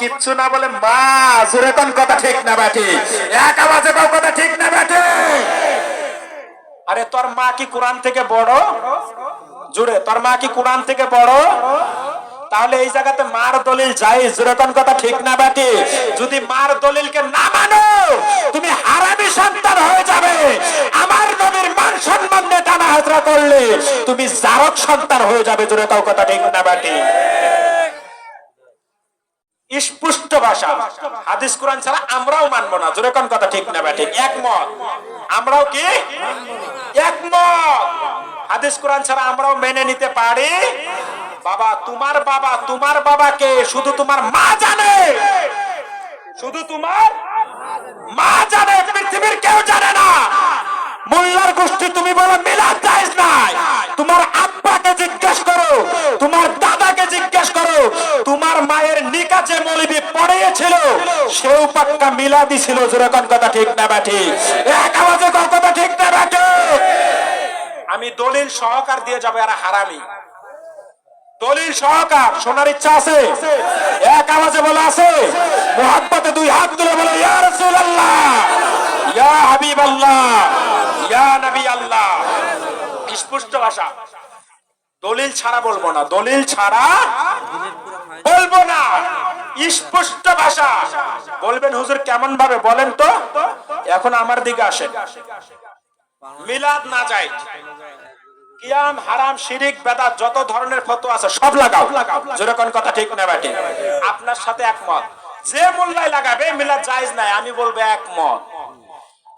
কিচ্ছু না বলে, মা জোরে কোন কথা ঠিক না ব্যাটি এক আওয়াজে কও কথা ঠিক না ব্যাটি আরে, তোর মা কি কোরআন থেকে বড়? জুড়ে, তোর মা কি কোরআন থেকে বড়? তাহলে এই জায়গাতে মার দলিল যাই যেরকম কথা ঠিক না বাটি। যদি মার দলিলকে না মানো, তুমি হারামি সন্তান হয়ে যাবে। আমার নবীর মান সম্মান নিয়ে টানা হাজরা করলে তুমি জারক সন্তান হয়ে যাবে জোরে তাও কথা ঠিক না স্পষ্ট ভাষা। হাদিস কোরআন ছাড়া আমরাও মানবো না। যেরকম কথা ঠিক না ব্যাঠিক একমত। আমরাও কি? একমত। হাদিস কোরআন ছাড়া আমরাও মেনে নিতে পারি। বাবা, তোমার বাবা, তোমার বাবাকে শুধু তোমার মা জানে। শুধু তোমার মা জানে। পৃথিবীর কেউ জানে না। মোল্লার গোষ্ঠী তুমি বলো মিলাদ পাক্কা মিলাদি ছিল যেরকম কথা ঠিক না ব্যাঠি এক আওয়াজে কথা ঠিক না ব্যাঠি আমি দলিল সহকার দিয়ে যাবে আর হারামি। দলিল সহকার, শোনার ইচ্ছা আছে? এক আওয়াজে বলে আছে মোহাব্বতে দুই হাত তুলে বলে, ইয়া রাসূলুল্লাহ, ইয়া হাবিবাল্লাহ, ইয়া নবী আল্লাহ স্পষ্ট ভাষা। দলিল ছাড়া বলব না, দলিল ছাড়া বলব না। স্পষ্ট ভাষা। বলবেন হুজুর কেমন ভাবে বলেন তো। এখন আমার দিকে আসেন। মিলাদ না যায়। কিয়াম, হারাম, শিরিক, বেদাত, যত ধরনের ফটো আছে, সব লাগাও। যেরকম কথা ঠিক না ব্যাটে? আপনার সাথে একমত। যে মোল্লাই লাগাবে, মিলাদ জায়েজ নাই, আমি বলব একমত।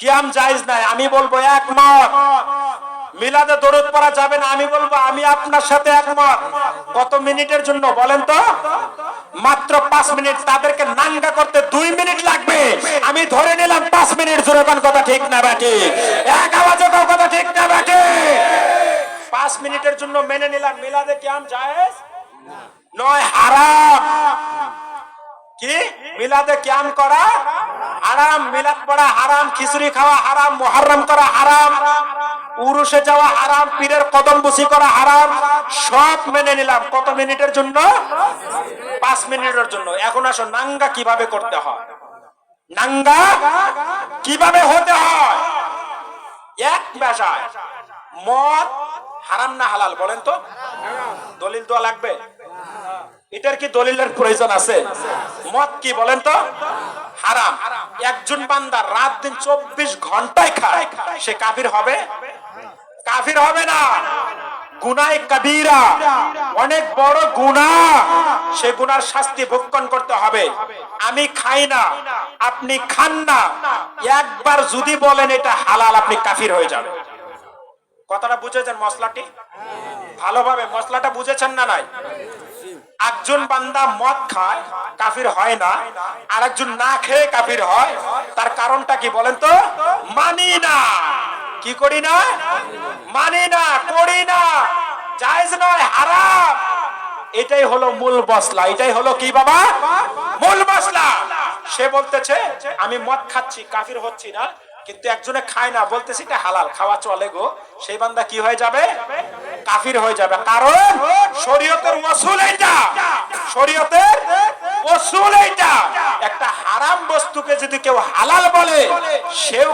কিয়াম জায়েজ নাই, আমি বলব একমত। মিলাদে দরুদ পড়া যাবে না, আমি বলব, আমি আপনার সাথে একমত। কত মিনিটের জন্য বলেন তো? মাত্র পাঁচ মিনিট, তাদেরকে নাঙ্গা করতে দুই মিনিট লাগবে। আমি ধরে নিলাম পাঁচ মিনিট জোরে কোন কথা ঠিক না ব্যাটি? এক আওয়াজে কোন কথা ঠিক না ব্যাটি? পাঁচ মিনিটের জন্য মেনে নিলাম, মিলাদে কিয়াম জায়েজ? নয়, হারাম। কি? মিলাদে কিয়াম করা হারাম। মিলাদ পড়া হারাম, খিচুড়ি খাওয়া হারাম, মুহাররম করা হারাম। উরুষে যাওয়া হারাম, পীরের কদম বুসি করা হারাম, সব মেনে নিলাম। কত মিনিটের জন্য? পাঁচ মিনিটের জন্য। এখন আসো, নাঙ্গা কীভাবে করতে হয়? নাঙ্গা কীভাবে হতে হয়? এক ভাষায়। মদ হারাম না হালাল, বলেন তো? দলিল দেওয়া লাগবে? এটার কি দলিলের প্রয়োজন আছে? মদ কি, বলেন তো? হারাম। একজন বান্দা রাত দিন চব্বিশ ঘন্টায় খায়, সে কাফির হবে? কাফির হবে না। গুনায় কবিরা। অনেক বড় গুনাহ সে গুনার শাস্তি ভক্ষণ করতে হবে। আমি খাই না। আপনি খান না। একবার যদি বলেন এটা হালাল, আপনি কাফির হয়ে যাবেন। কথাটা বুঝেছেন মশলাটি? ভালোভাবে মশলাটা বুঝেছেন না নাই? একজন বান্দা মদ খায়, কাফির হয় না। আর একজন না খেয়ে কাফির হয়। তার কারণটা কি বলেন তো? মানি না। কি করি না? মানি না, করি না। জায়েজ নয়, হারাম। এটাই হলো মূল মশলা। এটাই হলো কি বাবা? মূল মশলা। সে বলতেছে, আমি মদ খাচ্ছি, কাফির হচ্ছি না, কিন্তু একজনে খায় না। বলতেছি, এটা হালাল, খাওয়া চলে গো। সেই বান্দা কি হয়ে যাবে? কাফির হয়ে যাবে। কারণ শরীয়তের ওসুল এইটা। শরীয়তের ওসুল এইটা। একটা হারাম বস্তুকে যদি কেউ হালাল বলে, সেও